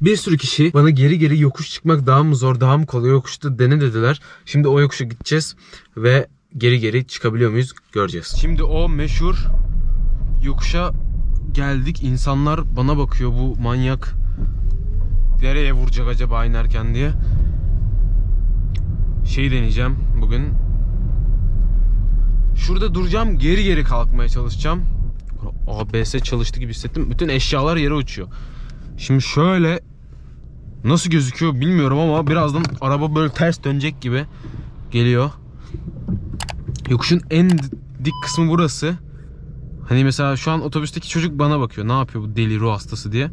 Bir sürü kişi bana geri geri yokuş çıkmak daha mı zor, daha mı kolay yokuşta dene dediler. Şimdi o yokuşa gideceğiz ve geri geri çıkabiliyor muyuz göreceğiz. Şimdi o meşhur yokuşa geldik. İnsanlar bana bakıyor bu manyak nereye vuracak acaba inerken diye. Şey deneyeceğim bugün. Şurada duracağım, geri geri kalkmaya çalışacağım. ABS çalıştı gibi hissettim. Bütün eşyalar yere uçuyor. Şimdi şöyle nasıl gözüküyor bilmiyorum ama birazdan araba böyle ters dönecek gibi geliyor. Yokuşun en dik kısmı burası. Hani mesela şu an otobüsteki çocuk bana bakıyor. Ne yapıyor bu deli ruh hastası diye.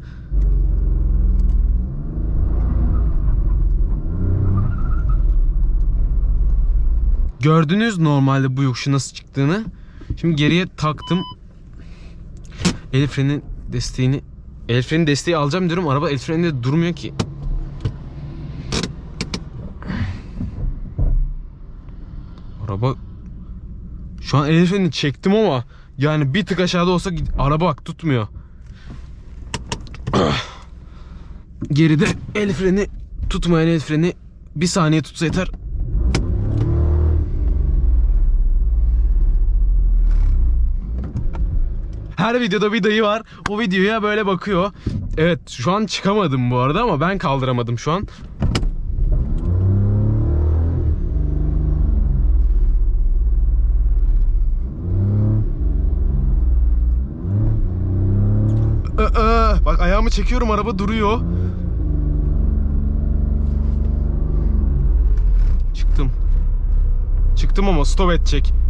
Gördünüz normalde bu yokuşun nasıl çıktığını. Şimdi geriye taktım. El freni desteğini El freni desteği alacağım diyorum. Araba el freninde durmuyor ki. Araba şu an el frenini çektim ama yani bir tık aşağıda olsa araba bak tutmuyor. Geride el freni tutmayan el freni bir saniye tutsa yeter. Her videoda bir dayı var. O videoya böyle bakıyor. Evet şu an çıkamadım bu arada ama ben kaldıramadım şu an. Bak ayağımı çekiyorum araba duruyor. Çıktım. Çıktım ama stop edecek.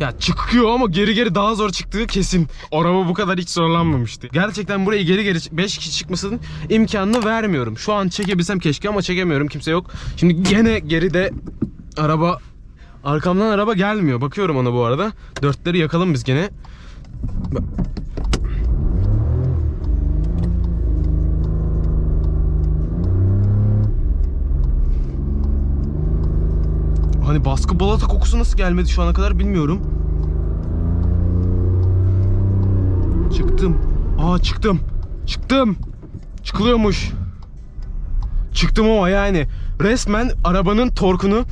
Ya çıkıyor ama geri geri daha zor çıktığı kesin. Araba bu kadar hiç zorlanmamıştı. Gerçekten burayı geri geri 5 kişi çıkmasının imkanını vermiyorum. Şu an çekebilsem keşke ama çekemiyorum. Kimse yok. Şimdi gene geride araba arkamdan araba gelmiyor. Bakıyorum ona bu arada. Dörtleri yakalım biz gene. Hani baskı balata kokusu nasıl gelmedi şu ana kadar bilmiyorum. Çıktım. Aa çıktım. Çıktım. Çıkılıyormuş. Çıktım ama yani resmen arabanın torkunu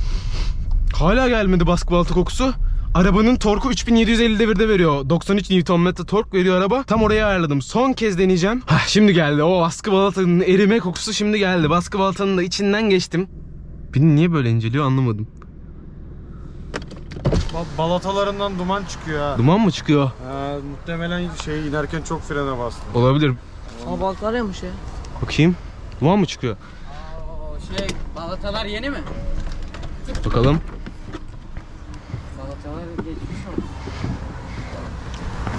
hala gelmedi baskı balata kokusu. Arabanın torku 3750 devirde veriyor. 93 Nm tork veriyor araba. Tam oraya ayarladım. Son kez deneyeceğim. Hah, şimdi geldi. O baskı balatanın erime kokusu şimdi geldi. Baskı balatanın da içinden geçtim. Beni niye böyle inceliyor anlamadım. Bak balatalarından duman çıkıyor ha. Duman mı çıkıyor? Ha, muhtemelen şey inerken çok frene bastı. Olabilir. Ama balıklar yemiş ya. Bakayım. Duman mı çıkıyor? Oo, şey balatalar yeni mi? Bakalım. Balatalar geçmiş olsun.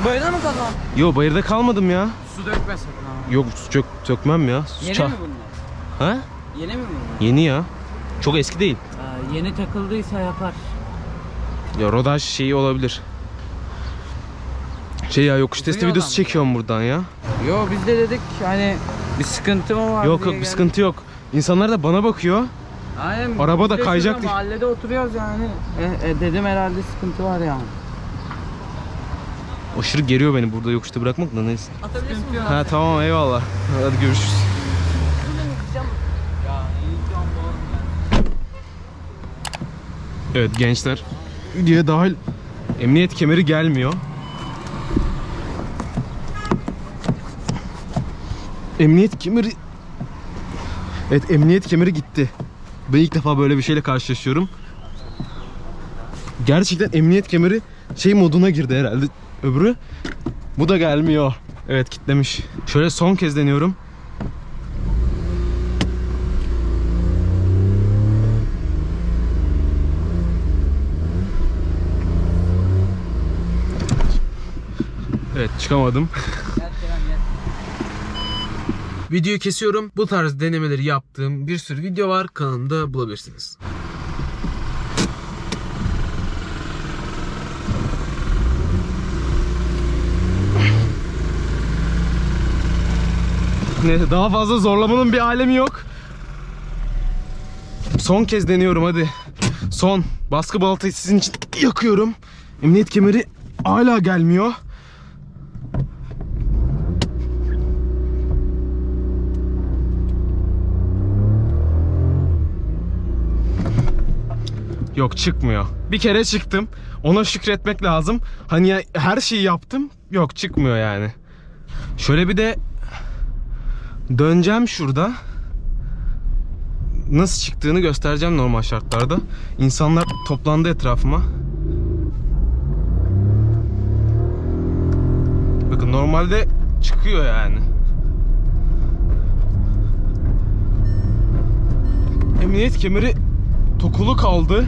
Bayıda mı kalan? Yo bayırda kalmadım ya. Su dökmesin ha. Yok su çök, sökmem ya. Su Yeni ça- mi bunlar? Ha? Yeni mi bunlar? Yeni ya. Çok eski değil. Aa, yeni takıldıysa yapar. Ya rodaj şeyi olabilir. Şey ya yokuş testi videosu adam. çekiyorum buradan ya. Yo biz de dedik hani bir sıkıntı mı var yok diye yok bir geldik. sıkıntı yok. İnsanlar da bana bakıyor. Aynen. Araba da kayacak diye. Mahallede oturuyoruz yani. E, e, dedim herhalde sıkıntı var yani. Aşırı geriyor beni burada yokuşta bırakmak da neyse. Atabilirsin mi? Ha tamam eyvallah. Hadi görüşürüz. Evet gençler. Videoya dahil emniyet kemeri gelmiyor. Emniyet kemeri Evet emniyet kemeri gitti. Ben ilk defa böyle bir şeyle karşılaşıyorum. Gerçekten emniyet kemeri şey moduna girdi herhalde. Öbürü bu da gelmiyor. Evet kitlemiş. Şöyle son kez deniyorum. Evet çıkamadım. Gel Kerem gel. Videoyu kesiyorum. Bu tarz denemeleri yaptığım bir sürü video var. Kanalımda bulabilirsiniz. Neyse daha fazla zorlamanın bir alemi yok. Son kez deniyorum hadi. Son. Baskı balatayı sizin için yakıyorum. Emniyet kemeri hala gelmiyor. Yok çıkmıyor. Bir kere çıktım. Ona şükretmek lazım. Hani ya, her şeyi yaptım. Yok çıkmıyor yani. Şöyle bir de döneceğim şurada. Nasıl çıktığını göstereceğim normal şartlarda. İnsanlar toplandı etrafıma. Bakın normalde çıkıyor yani. Emniyet kemeri tokulu kaldı.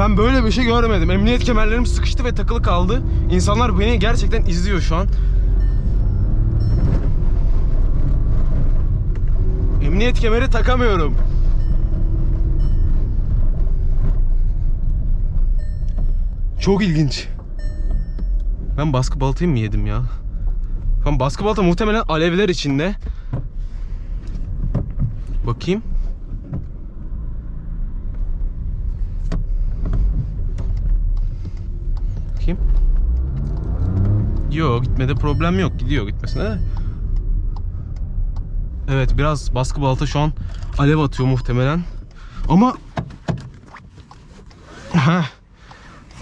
Ben böyle bir şey görmedim. Emniyet kemerlerim sıkıştı ve takılı kaldı. İnsanlar beni gerçekten izliyor şu an. Emniyet kemeri takamıyorum. Çok ilginç. Ben baskı balatayım mı yedim ya? Ben baskı balata muhtemelen alevler içinde. Bakayım. Bakayım. Yok gitmede problem yok. Gidiyor gitmesine de. Evet biraz baskı balata şu an alev atıyor muhtemelen. Ama Heh.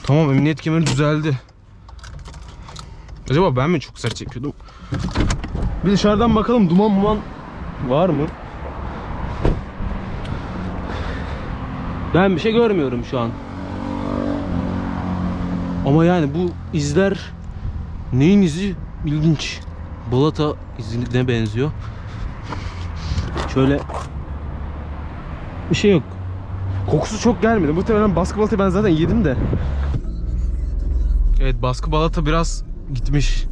Tamam emniyet kemeri düzeldi. Acaba ben mi çok sert çekiyordum? Bir dışarıdan bakalım duman muman var mı? Ben bir şey görmüyorum şu an. Ama yani bu izler neyin izi ilginç. Balata izine benziyor. Şöyle bir şey yok. Kokusu çok gelmedi. Muhtemelen baskı balatayı ben zaten yedim de. Evet baskı balata biraz gitmiş.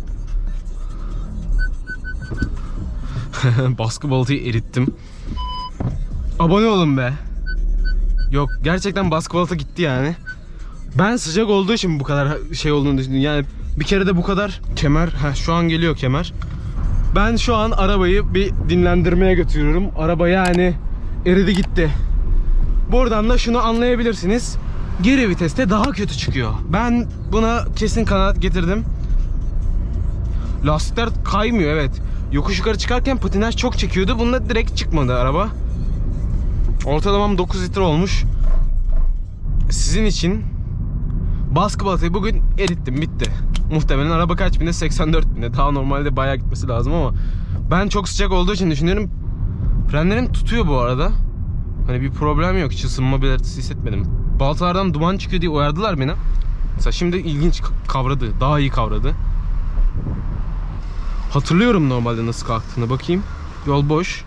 baskı balatayı erittim. Abone olun be. Yok gerçekten baskı balata gitti yani. Ben sıcak olduğu için bu kadar şey olduğunu düşündüm. Yani bir kere de bu kadar kemer. Heh, şu an geliyor kemer. Ben şu an arabayı bir dinlendirmeye götürüyorum. Araba yani eridi gitti. Buradan da şunu anlayabilirsiniz. Geri viteste daha kötü çıkıyor. Ben buna kesin kanaat getirdim. Lastikler kaymıyor evet. Yokuş yukarı çıkarken patinaj çok çekiyordu. Bunda direkt çıkmadı araba. Ortalamam 9 litre olmuş. Sizin için baskı balatayı bugün erittim bitti. Muhtemelen araba kaç binde? 84 binde. Daha normalde bayağı gitmesi lazım ama ben çok sıcak olduğu için düşünüyorum. Frenlerim tutuyor bu arada. Hani bir problem yok. Hiç ısınma belirtisi hissetmedim. Baltalardan duman çıkıyor diye uyardılar beni. Mesela şimdi ilginç kavradı. Daha iyi kavradı. Hatırlıyorum normalde nasıl kalktığını. Bakayım. Yol boş.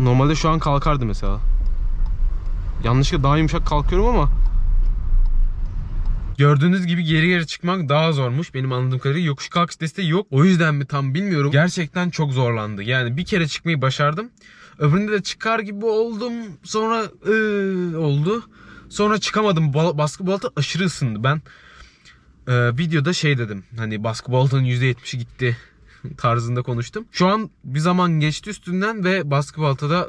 Normalde şu an kalkardı mesela. Yanlışlıkla daha yumuşak kalkıyorum ama Gördüğünüz gibi geri geri çıkmak daha zormuş. Benim anladığım kadarıyla yokuş kalkış desteği yok. O yüzden mi tam bilmiyorum. Gerçekten çok zorlandı. Yani bir kere çıkmayı başardım. Öbüründe de çıkar gibi oldum. Sonra ıı, oldu. Sonra çıkamadım. Baskı balata aşırı ısındı. Ben e, videoda şey dedim. Hani baskı balatanın %70'i gitti tarzında konuştum. Şu an bir zaman geçti üstünden ve baskı balata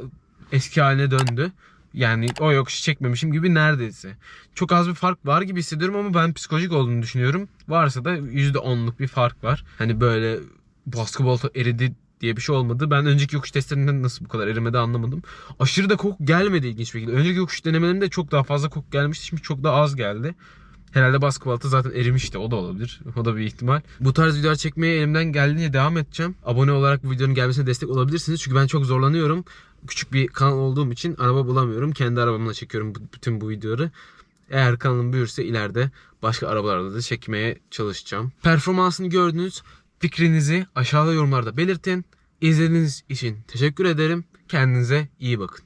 eski haline döndü. Yani o yokuşu çekmemişim gibi neredeyse. Çok az bir fark var gibi hissediyorum ama ben psikolojik olduğunu düşünüyorum. Varsa da %10'luk bir fark var. Hani böyle balata eridi diye bir şey olmadı. Ben önceki yokuş testlerinden nasıl bu kadar erimedi anlamadım. Aşırı da koku gelmedi ilginç bir şekilde. Önceki yokuş denemelerimde çok daha fazla koku gelmişti. Şimdi çok daha az geldi. Herhalde baskı balata zaten erimişti. O da olabilir. O da bir ihtimal. Bu tarz videolar çekmeye elimden geldiğince devam edeceğim. Abone olarak bu videonun gelmesine destek olabilirsiniz. Çünkü ben çok zorlanıyorum. Küçük bir kanal olduğum için araba bulamıyorum. Kendi arabamla çekiyorum bütün bu videoları. Eğer kanalım büyürse ileride başka arabalarda da çekmeye çalışacağım. Performansını gördünüz. Fikrinizi aşağıda yorumlarda belirtin. İzlediğiniz için teşekkür ederim. Kendinize iyi bakın.